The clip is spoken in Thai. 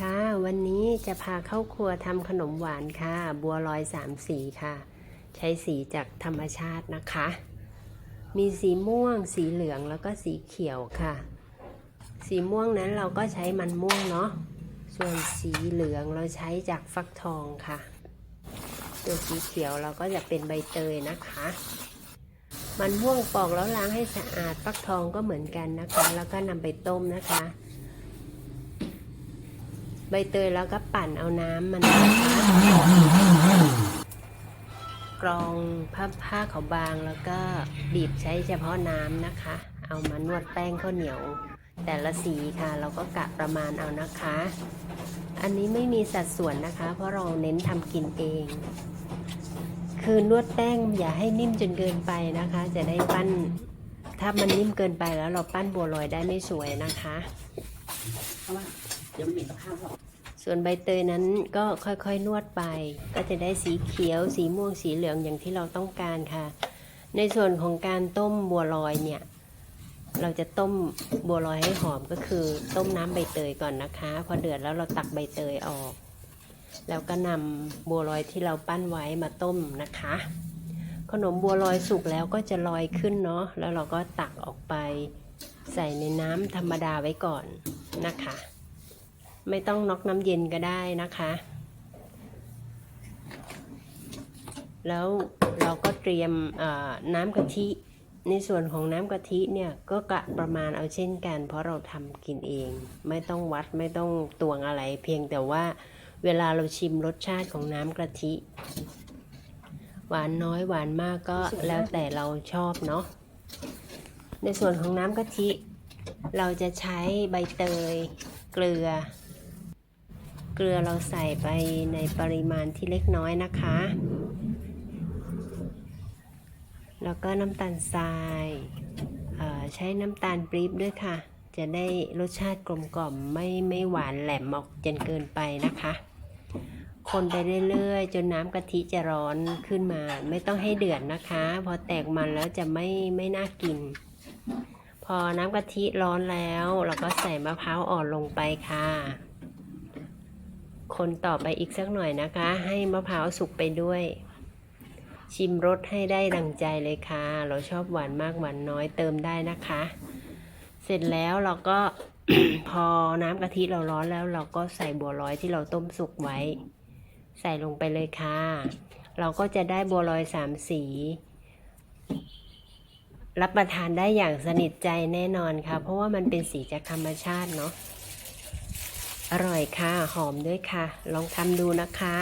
ค่ะวันนี้จะพาเข้าครัวทำขนมหวานค่ะ บัวลอยสามสีค่ะ ใช้สีจากธรรมชาตินะคะ มีสีม่วง สีเหลืองแล้วก็สีเขียวค่ะ สีม่วงนั้นเราก็ใช้มันม่วงเนาะส่วนสีเหลืองเราใช้จากฟักทองค่ะส่วนสีเขียวเราก็จะเป็นใบเตยนะคะ มันม่วงปอกแล้วล้างให้สะอาดฟักทองก็เหมือนกันนะคะ แล้วก็นำไปต้มนะคะ ใบเตยแล้วก็ปั่นเอาน้ำมันกรองผ้าผ้าเขาบางแล้วก็บีบใช้เฉพาะน้ำนะคะ เอามานวดแป้งข้าวเหนียว แต่ละสีค่ะ เราก็กะประมาณเอานะคะ อันนี้ไม่มีสัดส่วนนะคะ เพราะเราเน้นทำกินเอง คือนวดแป้งอย่าให้นิ่มจนเกินไปนะคะ จะได้ปั้น ถ้ามันนิ่มเกินไปแล้วเราปั้นบัวลอยได้ไม่สวยนะคะ เดี๋ยวมันเหม็นกับข้าวเขาส่วนใบเตยนั้นก็ค่อยๆนวดไป ก็จะได้สีเขียว สีม่วงสีเหลืองอย่างที่เราต้องการค่ะ ในส่วนของการต้มบัวลอยเนี่ย เราจะต้มบัวลอยให้หอมก็คือต้มน้ำใบเตยก่อนนะคะ พอเดือดแล้วเราตักใบเตยออก แล้วก็นำบัวลอยที่เราปั้นไว้มาต้มนะคะ ขนมบัวลอยสุกแล้วก็จะลอยขึ้นเนาะแล้วเราก็ตักออกไป ใส่ในน้ำธรรมดาไว้ก่อนนะคะ ไม่ต้องน็อกน้ำเย็นก็ได้นะคะ แล้วเราก็เตรียมน้ำกะทิ ในส่วนของน้ำกะทิเนี่ยก็กะประมาณเอาเช่นกัน เพราะเราทำกินเอง ไม่ต้องวัดไม่ต้องตวงอะไร เพียงแต่ว่าเวลาเราชิมรสชาติของน้ำกะทิ หวานน้อยหวานมากก็แล้วแต่เราชอบเนาะในส่วนของน้ำกะทิ เราจะใช้ใบเตย เกลือ เกลือเราใส่ไปในปริมาณที่เล็กน้อยนะคะ แล้วก็น้ำตาลทรายใช้น้ำตาลปรี๊บด้วยค่ะ จะได้รสชาติกลมกล่อมไม่ไม่หวานแหลมออกจนเกินไปนะคะ คนไปเรื่อยๆ จนน้ำกะทิจะร้อนขึ้นมา ไม่ต้องให้เดือดนะคะ พอแตกมันแล้วจะไม่ไม่น่ากิน พอน้ำกะทิร้อนแล้ว เราก็ใส่มะพร้าวอ่อนลงไปค่ะ คนต่อไปอีกสักหน่อยนะคะ ให้มะพร้าวสุกไปด้วย ชิมรสให้ได้ดังใจเลยค่ะ เราชอบหวานมากหวานน้อยเติมได้นะคะ เสร็จแล้วเราก็พอน้ำกะทิเราร้อนแล้ว เราก็ใส่บัวลอยที่เราต้มสุกไว้ ใส่ลงไปเลยค่ะ เราก็จะได้บัวลอยสามสี รับประทานได้อย่างสนิทใจแน่นอนค่ะ เพราะว่ามันเป็นสีจากธรรมชาติเนาะ อร่อยค่ะ หอมด้วยค่ะ ลองทำดูนะคะ